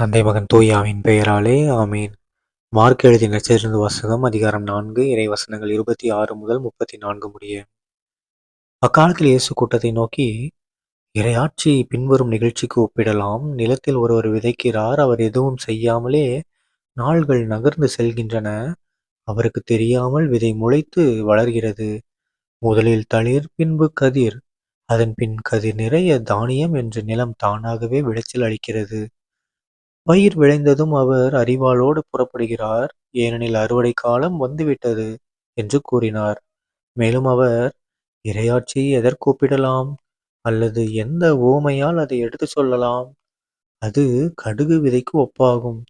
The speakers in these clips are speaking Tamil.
தந்தை மகன் தூயாவின் பெயராலே ஆமீன். மார்க் எழுதிய நச்சரிந்து வாசகம் அதிகாரம் நான்கு இறை வசனங்கள் இருபத்தி ஆறு முதல் முப்பத்தி நான்கு முடிய. அக்காலத்தில் இயேசு கூட்டத்தை நோக்கி இறையாட்சி பின்வரும் நிகழ்ச்சிக்கு ஒப்பிடலாம். நிலத்தில் ஒருவர் விதைக்கிறார். அவர் எதுவும் செய்யாமலே நாள்கள் நகர்ந்து செல்கின்றன. அவருக்கு தெரியாமல் விதை முளைத்து வளர்கிறது. முதலில் தளிர் பின்பு கதிர். அதன் பின் கதிர் நிறைய தானியம் என்று நிலம் தானாகவே விளைச்சல் அளிக்கிறது. பயிர் விளைந்ததும் அவர் அறிவாளோடு புறப்படுகிறார். ஏனெனில் அறுவடை காலம் வந்துவிட்டது என்று கூறினார். மேலும் அவர் இரையாட்சியை எதற்கூப்பிடலாம் அல்லது எந்த ஓமையால் அதை எடுத்து சொல்லலாம்? அது கடுகு விதைக்கு ஒப்பாகும்.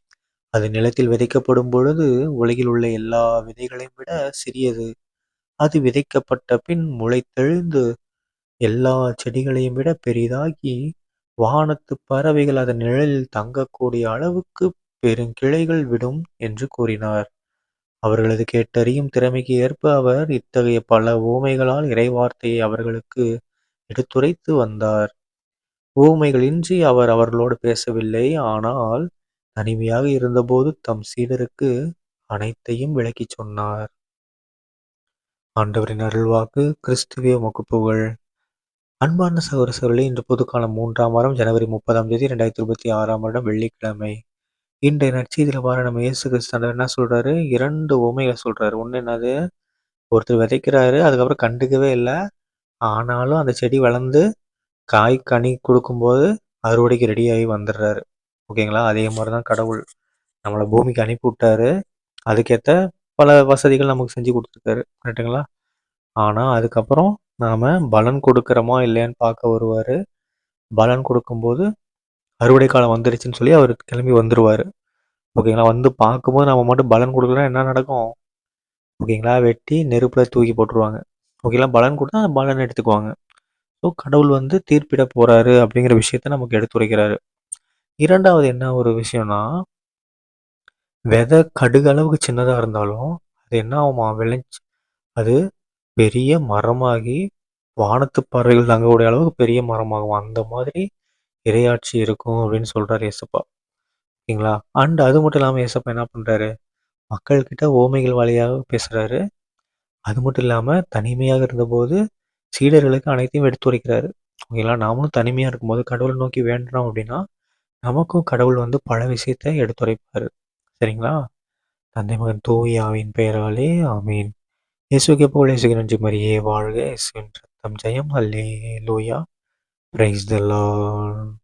அது நிலத்தில் விதைக்கப்படும் பொழுது உலகில் உள்ள எல்லா விதைகளையும் விட சிறியது. அது விதைக்கப்பட்ட பின் முளைத்தெழுந்து எல்லா செடிகளையும் விட பெரிதாகி வானத்து பறவைகள் அதன் நிழலில் தங்கக்கூடிய அளவுக்கு பெருங்கிளைகள் விடும் என்று கூறினார். அவர்களது கேட்டறியும் திறமைக்கு ஏற்ப அவர் இத்தகைய பல ஊமைகளால் இறைவார்த்தையை அவர்களுக்கு எடுத்துரைத்து வந்தார். ஊமைகளின்றி அவர் அவர்களோடு பேசவில்லை. ஆனால் தனிமையாக இருந்தபோது தம் சீடருக்கு அனைத்தையும் விளக்கிச் சொன்னார். ஆண்டவரின் அருள்வாக்கு கிறிஸ்துவே உமக்கு புகழ். அன்பார்ந்த சகோதர சகோதரி இன்று பொதுக்காலம் மூன்றாம் வாரம் ஜனவரி முப்பதாம் தேதி ரெண்டாயிரத்தி இருபத்தி ஆறாம் வருடம் வெள்ளிக்கிழமை. இன்றைய நற்செய்தியில் பாரு நம்ம இயேசு கிறிஸ்தவர் என்ன சொல்கிறாரு இரண்டு உமைகளை சொல்கிறாரு ஒன்று என்னது? ஒருத்தர் விதைக்கிறாரு அதுக்கப்புறம் கண்டுக்கவே இல்லை. ஆனாலும் அந்த செடி வளர்ந்து காய் கனி கொடுக்கும்போது அறுவடைக்கு ரெடியாகி வந்துடுறாரு. ஓகேங்களா அதே மாதிரி தான் கடவுள் நம்மளை பூமிக்கு அனுப்பி விட்டாரு. அதுக்கேற்ற பல வசதிகள் நமக்கு செஞ்சு கொடுத்துருக்காரு. கரெக்டுங்களா ஆனால் அதுக்கப்புறம் நாம் பலன் கொடுக்குறோமா இல்லையான்னு பார்க்க வருவார். பலன் கொடுக்கும்போது அறுவடை காலம் வந்துருச்சுன்னு சொல்லி அவர் கிளம்பி வந்துடுவார் ஓகேங்களா? வந்து பார்க்கும்போது நம்ம மட்டும் பலன் கொடுக்கலாம் என்ன நடக்கும்? ஓகேங்களா? வெட்டி நெருப்பில் தூக்கி போட்டுருவாங்க. ஓகேங்களா? பலன் கொடுத்தா அந்த பலன் எடுத்துக்குவாங்க. ஸோ கடவுள் வந்து தீர்ப்பிட போகிறாரு அப்படிங்கிற விஷயத்த நமக்கு எடுத்துரைக்கிறாரு இரண்டாவது என்ன ஒரு விஷயம்னா விதை கடுகளவுக்கு சின்னதாக இருந்தாலும் அது என்ன ஆகுமா? விளைஞ்சி அது பெரிய மரமாகி வானத்து பறவைகள் தங்கக்கூடிய அளவுக்கு பெரிய மரமாகும். அந்த மாதிரி இரையாட்சி இருக்கும் அப்படின்னு சொல்றாரு ஏசப்பா. ஓகேங்களா? அண்ட் அது மட்டும் இல்லாமல் ஏசப்பா என்ன பண்ணுறாரு மக்கள்கிட்ட ஓமைகள் வழியாக பேசுகிறாரு அது மட்டும் இல்லாமல் தனிமையாக இருந்தபோது சீடர்களுக்கு அனைத்தையும் எடுத்துரைக்கிறாரு ஓகேங்களா? நாமளும் தனிமையாக இருக்கும்போது கடவுளை நோக்கி வேண்டுறோம் அப்படின்னா நமக்கும் கடவுள் வந்து பல விஷயத்தை எடுத்துரைப்பார் சரிங்களா? தந்தை மகன் தூய் ஆவின் பெயராலே ஆமீன். இயேசுக்கு எப்போ இயேசுக்கு நன்றி. மரியே வாழ்க 감자염 할렐루야. Praise the Lord.